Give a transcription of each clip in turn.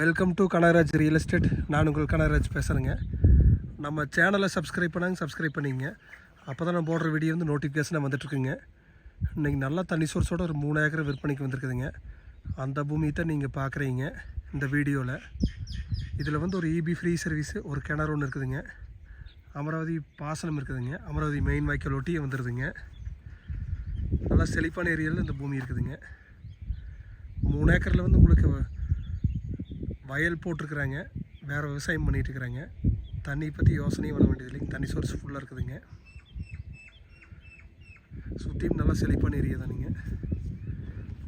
Welcome to Kanagaraj real estate நான் உங்கள் கனகராஜ் பேசுகிறேங்க நம்ம சேனலை சப்ஸ்கிரைப் பண்ணாங்க சப்ஸ்கிரைப் பண்ணிங்க. அப்போ தான் நான் போடுற வீடியோ வந்து நோட்டிஃபிகேஷனாக வந்துட்டுருக்குங்க. இன்றைக்கி நல்லா தண்ணி சோர்ஸோட ஒரு மூணு ஏக்கர் விற்பனைக்கு வந்திருக்குதுங்க. அந்த பூமியை தான் நீங்கள் பார்க்குறீங்க இந்த வீடியோவில் இதில் வந்து ஒரு இபி ஃப்ரீ சர்வீஸு ஒரு கிணறு ஒன்று இருக்குதுங்க. அமராவதி பாசனம் இருக்குதுங்க. அமராவதி மெயின் வாய்க்கால் ஒட்டி வந்துடுதுங்க நல்லா செழிப்பான ஏரியாவில் இந்த பூமி இருக்குதுங்க. மூணு ஏக்கரில் வந்து உங்களுக்கு வயல் போட்டிருக்கிறாங்க. வேறு விவசாயம் பண்ணிகிட்ருக்குறாங்க இருக்கிறாங்க தண்ணி பற்றி யோசனையும் பண்ண வேண்டியது இல்லைங்க தண்ணி சோர்ஸ் ஃபுல்லாக இருக்குதுங்க. சுற்றியும் நல்லா செழிப்பான ஏரியா தானுங்க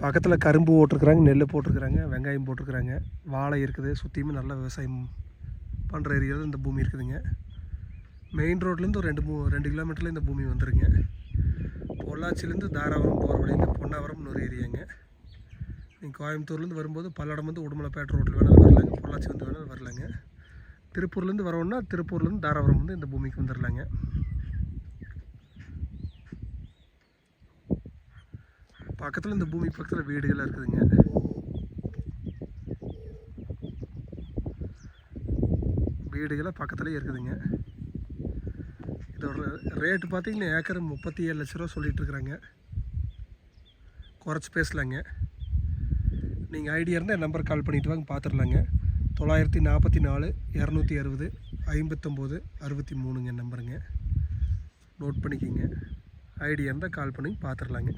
பக்கத்தில் கரும்பு போட்டிருக்குறாங்க நெல் போட்டிருக்கிறாங்க வெங்காயம் போட்டிருக்கிறாங்க. வாழை இருக்குது. சுற்றியுமே நல்லா விவசாயம் பண்ணுற ஏரியாவில் இந்த பூமி இருக்குதுங்க. மெயின் ரோட்லேருந்து ஒரு ரெண்டு மூ ரெண்டு கிலோமீட்டரில் இந்த பூமி வந்துருங்க. பொள்ளாச்சிலேருந்து தாராபுரம் போகிற வழியில் பொன்னாவரம்னு ஒரு ஏரியாங்க நீங்கள் கோயம்புத்தூர்லேருந்து வரும்போது பல்லடம் வந்து உடுமலைப்பேட்டை ரோட்டில் வேணாலும் வரலாங்க. பொள்ளாச்சி வந்து வேணாலும் வரலாங்க. திருப்பூர்லேருந்து வரோன்னா திருப்பூர்லேருந்து தாராபுரம் வந்து இந்த பூமிக்கு வந்துடலாங்க பக்கத்தில் இந்த பூமி பக்கத்தில் வீடுகள்லாம் இருக்குதுங்க. வீடுகள்லாம் பக்கத்துலேயே இருக்குதுங்க. இதோட ரேட்டு பார்த்தீங்கன்னா ஏக்கர் முப்பத்தி ஏழு லட்ச ரூபா சொல்லிட்டு இருக்கிறாங்க குறைச்சி பேசலாங்க. நீங்கள் ஐடியா இருந்தால் என் நம்பர் கால் பண்ணிட்டு வாங்க பார்த்துடலாங்க தொள்ளாயிரத்தி நாற்பத்தி நாலு இரநூத்தி அறுபது ஐம்பத்தொம்போது அறுபத்தி மூணுங்க நம்பருங்க. நோட் பண்ணிக்கிங்க. ஐடியா இருந்தால் கால் பண்ணி பார்த்துடலாங்க